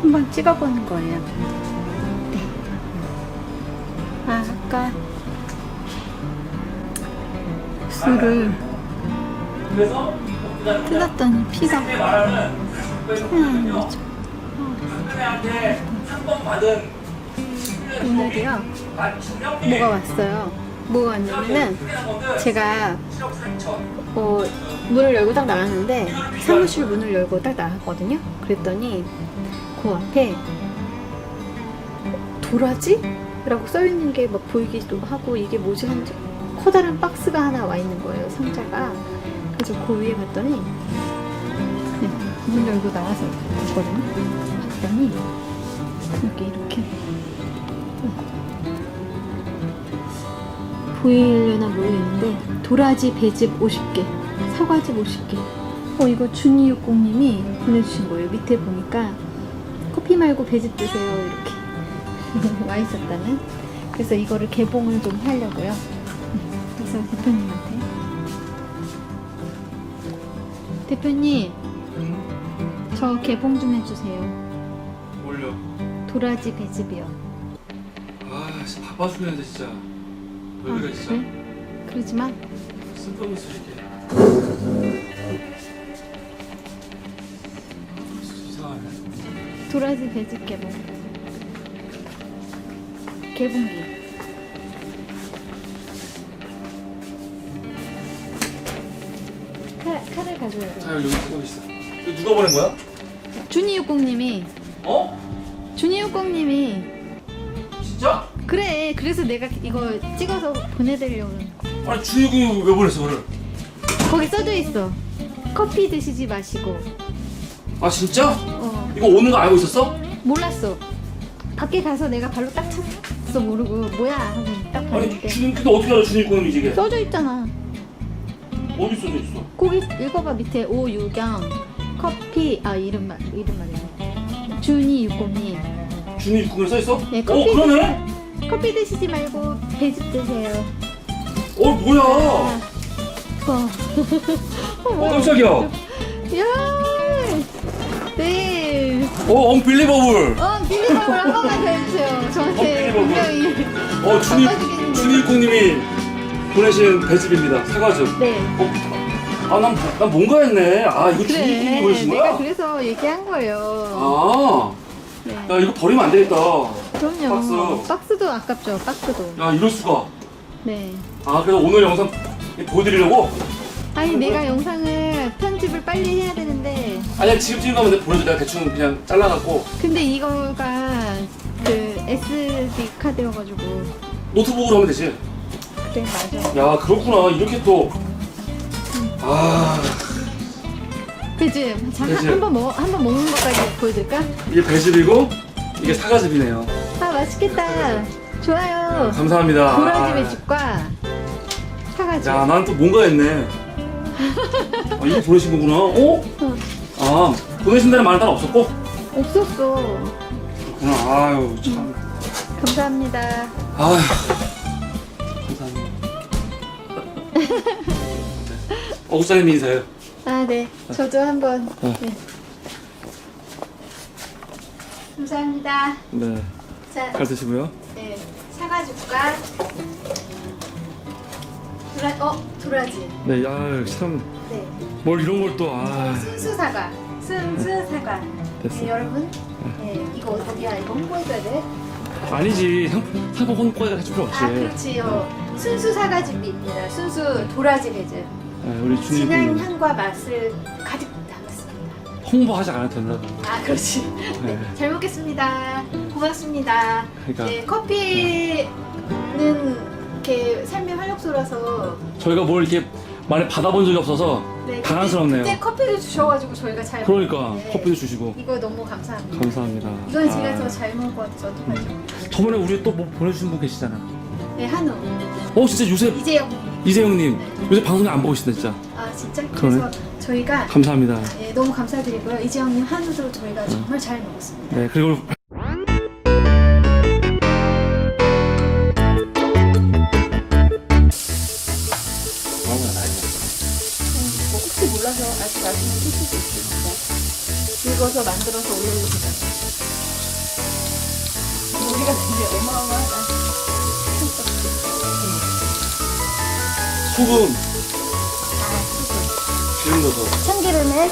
한번 찍어보는 거예요. 네. 아, 아까 술을 뜯었더니 피가 튀어나오는 거죠. 오늘이요. 뭐가 왔어요. 뭐가 왔냐면은 제가 7억 4천 어, 문을 열고 딱 나갔는데 사무실 문을 열고 딱 나갔거든요. 그랬더니 그 앞에 도라지? 라고 써있는 게 막 보이기도 하고 이게 뭐지 하는지 커다란 박스가 하나 와 있는 거예요. 상자가. 그래서 그 위에 봤더니 네, 문 열고 나와서 봤거든요. 봤더니 이렇게 이렇게 보이려나 모르겠는데 도라지 배즙 50개 사과즙 50개 어 이거 준이 육공님이 보내주신 거예요 밑에 보니까 커피 말고 배즙 드세요 이렇게. 와 있었다는? 그래서 이거를 개봉을 좀 하려고요. 그래서 대표님한테. 대표님 저 개봉 좀 해주세요. 올려 도라지 배즙이요. 아 진짜 바빠 죽겠는데 진짜. 왜 그래 진짜? 그래? 그러지 마. 쓸데없는 소리 도라지 배즙 개봉 개봉기 칼, 칼을 가져야 돼자 여기 여기 있어 이거 누가 보낸 거야? 준이육공님이 어? 준이육공님이 진짜? 그래 그래서 내가 이거 찍어서 보내드리려고 그러는 거야. 아니 준이형이 왜 보냈어 그걸 거기 써져 있어 커피 드시지 마시고 아 진짜? 어 이거 오는 거 알고 있었어? 몰랐어 밖에 가서 내가 발로 딱 찼어 모르고 뭐야 하고 딱 아니 봤는데 준 근데 어떻게 알아 준이형이 이게 써져 있잖아 어디 써져 있어? 거기 읽어봐 밑에 오유경 커피 아 이름 말 이름 말이네 준이 육공님 준이 국에 써 있어? 네, 어 커피 그러네. 커피 드시지 말고 배즙 드세요. 어 뭐야? 어. 어, 어 뭐야. 깜짝이야. 야, 네. 어 언빌리버블. 어 빌리버블 한 번만 더 해주세요. 저한테 어, 분명히. 어 준이 바빠지겠는데. 준이국님이 보내신 배즙입니다. 사과즙. 네. 어, 아 난 난 뭔가 했네. 아 이거 준이국님이 그래. 보내신 내가 거야? 그래서 얘기한 거예요. 아, 네. 야 이거 버리면 안 되겠다. 그럼요. 박스. 도 아깝죠. 박스도. 야 이럴 수가. 네. 아 그래서 오늘 영상 보여드리려고. 아니 내가 영상을 편집을 빨리 해야 되는데 아니야 지금 지금 가면 보내줘. 내가 대충 그냥 잘라갖고 근데 이거가 그 SD 카드여가지고 노트북으로 하면 되지. 그래 맞아. 야 그렇구나. 이렇게 또. 아 그지? 자, 그지? 한번 먹, 한번 먹는 것까지 보여줄까? 이게 배즙이고 이게 사과즙이네요. 아, 맛있겠다. 좋아요. 감사합니다. 도라지 아. 배즙과 사과즙. 야, 난 또 뭔가 했네. 아, 이거 보내신 거구나. 어? 어, 아, 보내신다는 말은 따로 없었고? 없었어. 그렇구나. 아유, 참. 감사합니다. 아유. 감사합니다. 어, 국장님 인사해요. 아, 네. 저도 한번. 어. 네. 감사합니다. 네. 자, 잘 드시고요. 네. 사과즙과 도라, 어, 도라지. 네, 야, 참. 네. 뭘 이런 걸 또, 아. 순수 사과. 순수 사과. 됐어. 네, 여러분. 네, 이거 어디야? 이거 홍보해줘야 돼. 아니지. 상, 상품 홍보가 같이 필요 없지. 아, 그렇지요. 순수 사과즙입니다. 순수 도라지 배즙. 네, 우리 진한 주님 향과 맛을 가득 담았습니다. 홍보하지 않아도 된다. 아, 그렇지. 네, 네. 잘 먹겠습니다. 고맙습니다. 그러니까. 네, 커피는 이렇게 삶의 활력소라서 저희가 뭘 이렇게 많이 받아본 적이 없어서 네, 당황스럽네요. 그때 커피를 주셔가지고 저희가 잘 그러니까 먹었는데 커피도 주시고 이거 너무 감사합니다. 감사합니다. 이건 제가 아. 더잘 먹어서 어떡하죠? 저번에 우리 또 뭐 보내주신 분 계시잖아. 네, 한우. 어 진짜 요새 이재영. 이재영님 요새 방송 안 보고 계시다 진짜. 아, 진짜? 그래서 저희가 감사합니다. 예, 너무 감사드리고요. 이재영님 한우도 저희가 정말 잘 먹었습니다. 네 그리고 나중에 쓰실 수 있으니까 읽어서 만들어서 올려주시면 우리가 근데 어마어마하다. 소금, 아, 수고. 기름 넣어서. 참기름에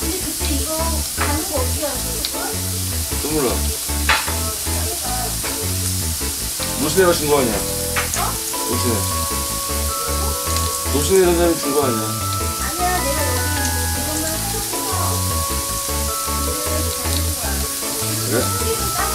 근데 그때 이거 가는 거 어떻게 하셨어? 또 몰라. 노신애가 준 거 아니야? 노신애. 노신애라는 사람이 준 거 아니야? 아니야 내가 여기 이것만 그래? 그래?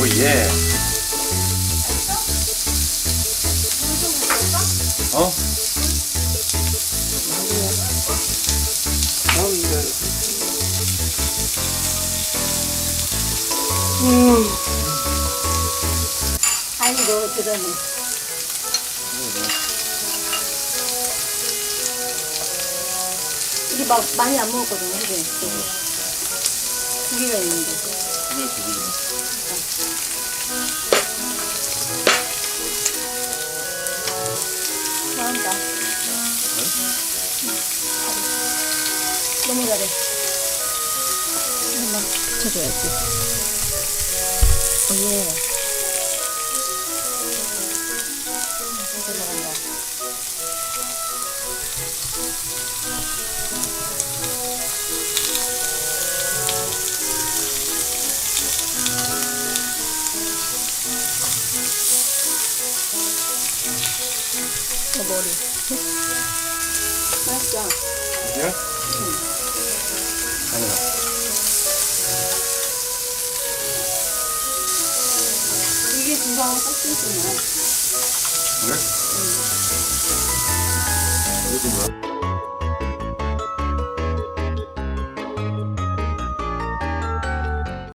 오, 예. 너 그러네 우리 막 많이 안 먹었거든 그지? 두 개가 있는데. 잘한다. 너무 잘해. 한번 붙여줘야지. 오예 머리 맛있어 그냥? 아니야. 이게 중상은 꼭지있구나 그래? 이것도 뭐야?